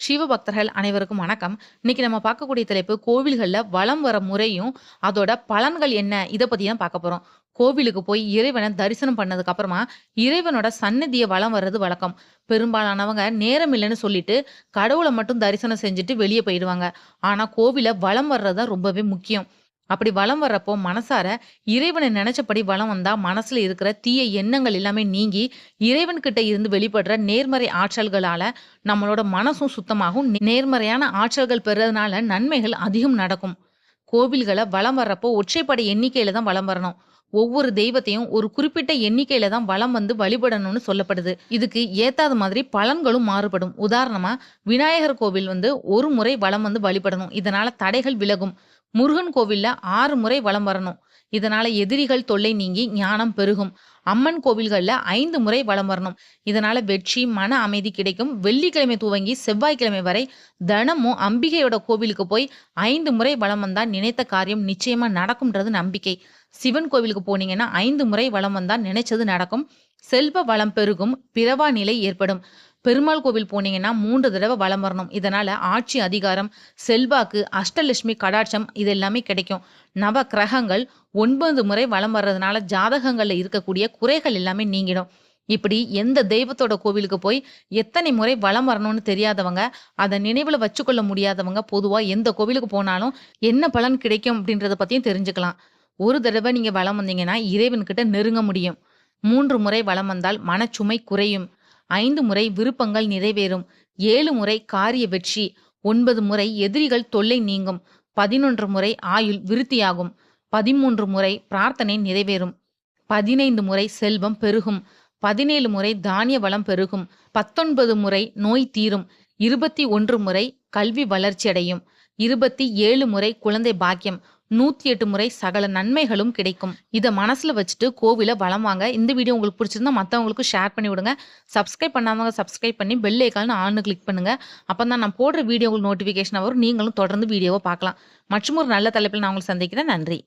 சிவபக்தர்கள் அனைவருக்கும் வணக்கம். இன்னைக்கு நம்ம பார்க்கக்கூடிய தலைப்பு கோவில்களில் வலம் வர முறையும் அதோட பலன்கள் என்ன? இதை பத்தி தான் பார்க்க போறோம். கோவிலுக்கு போய் இறைவனை தரிசனம் பண்ணதுக்கு அப்புறமா இறைவனோட சன்னதியை வளம் வர்றது வழக்கம். பெரும்பாலானவங்க நேரம் இல்லைன்னு சொல்லிட்டு கடவுளை மட்டும் தரிசனம் செஞ்சுட்டு வெளியே போயிடுவாங்க. ஆனா கோவிலை வளம் வர்றது தான் ரொம்பவே முக்கியம். அப்படி வலம் வர்றப்போ மனசார இறைவனை நினைச்சபடி வளம் வந்தா மனசுல இருக்கிற தீய எண்ணங்கள் எல்லாமே நீங்கி இறைவன் கிட்ட இருந்து வெளிப்படுற நேர்மறை ஆற்றல்களால நம்மளோட மனசும் சுத்தமாகும். நே- நேர்மறையான ஆற்றல்கள் பெறதுனால நன்மைகள் அதிகம் நடக்கும். கோவில்களை வலம் வர்றப்போ ஒற்றைப்படை எண்ணிக்கையில தான் வளம் வரணும். ஒவ்வொரு தெய்வத்தையும் ஒரு குறிப்பிட்ட எண்ணிக்கையில தான் வளம் வந்து வழிபடணும்னு சொல்லப்படுது. இதுக்கு ஏத்தாத மாதிரி பலன்களும் மாறுபடும். உதாரணமா விநாயகர் கோவில் வந்து ஒரு முறை வளம் வந்து வழிபடணும். இதனால தடைகள் விலகும். முருகன் கோவில்ல ஆறு முறை வலம் வரணும். இதனால எதிரிகள் தொல்லை நீங்கி ஞானம் பெருகும். அம்மன் கோவில்கள்ல ஐந்து முறை வலம் வரணும். இதனால வெற்றி மன அமைதி கிடைக்கும். வெள்ளிக்கிழமை துவங்கி செவ்வாய்க்கிழமை வரை தினமும் அம்பிகையோட கோவிலுக்கு போய் ஐந்து முறை வலம் வந்தால் நினைத்த காரியம் நிச்சயமா நடக்கும்ன்றது நம்பிக்கை. சிவன் கோவிலுக்கு போனீங்கன்னா ஐந்து முறை வலம் வந்தால் நினைச்சது நடக்கும். செல்வ வளம் பெருகும். பிறவா நிலை ஏற்படும். பெருமாள் கோவில் போனீங்கன்னா மூன்று தடவை வலம் வரணும். இதனால ஆட்சி அதிகாரம் செல்வாக்கு அஷ்டலட்சுமி கடாட்சம் இது எல்லாமே கிடைக்கும். நவ கிரகங்கள் ஒன்பது முறை வலம் வர்றதுனால ஜாதகங்களில் இருக்கக்கூடிய குறைகள் எல்லாமே நீங்கிடும். இப்படி எந்த தெய்வத்தோட கோவிலுக்கு போய் எத்தனை முறை வலம் வரணும்னு தெரியாதவங்க அதை நினைவில் வச்சுக்கொள்ள முடியாதவங்க பொதுவாக எந்த கோவிலுக்கு போனாலும் என்ன பலன் கிடைக்கும் அப்படின்றத பற்றியும் தெரிஞ்சுக்கலாம். ஒரு தடவை நீங்கள் வளம் வந்தீங்கன்னா இறைவன்கிட்ட நெருங்க முடியும். மூன்று முறை வளம் வந்தால் மனச்சுமை குறையும். ஐந்து முறை விருப்பங்கள் நிறைவேறும். ஏழு முறை காரிய வெற்றி ஒன்பது முறை எதிரிகள் தொல்லை நீங்கும். பதினொன்று முறை ஆயுள் விருத்தியாகும். பதிமூன்று முறை பிரார்த்தனை நிறைவேறும். பதினைந்து முறை செல்வம் பெருகும். பதினேழு முறை தானிய வளம் பெருகும். பத்தொன்பது முறை நோய் தீரும். இருபத்தி ஒன்று முறை கல்வி வளர்ச்சியடையும் இருபத்தி ஏழு முறை குழந்தை பாக்கியம் நூத்தி எட்டு முறை சகல நன்மைகளும் கிடைக்கும். இதை மனசுல வச்சுட்டு கோவில வளம் வாங்க. இந்த வீடியோ உங்களுக்கு பிடிச்சிருந்தா மற்றவங்களுக்கு ஷேர் பண்ணி விடுங்க. சப்ஸ்கிரைப் பண்ணாதவங்க சப்ஸ்கிரைப் பண்ணி பெல் ஐக்கான ஆன்னு கிளிக் பண்ணுங்க. அப்பதான் நான் போடுற வீடியோ உங்களுக்கு நோட்டிஃபிகேஷன் வரும். நீங்களும் தொடர்ந்து வீடியோவை பார்க்கலாம். மற்றும் ஒரு நல்ல தலைப்பில் நான் உங்களுக்கு சந்திக்கிறேன். நன்றி.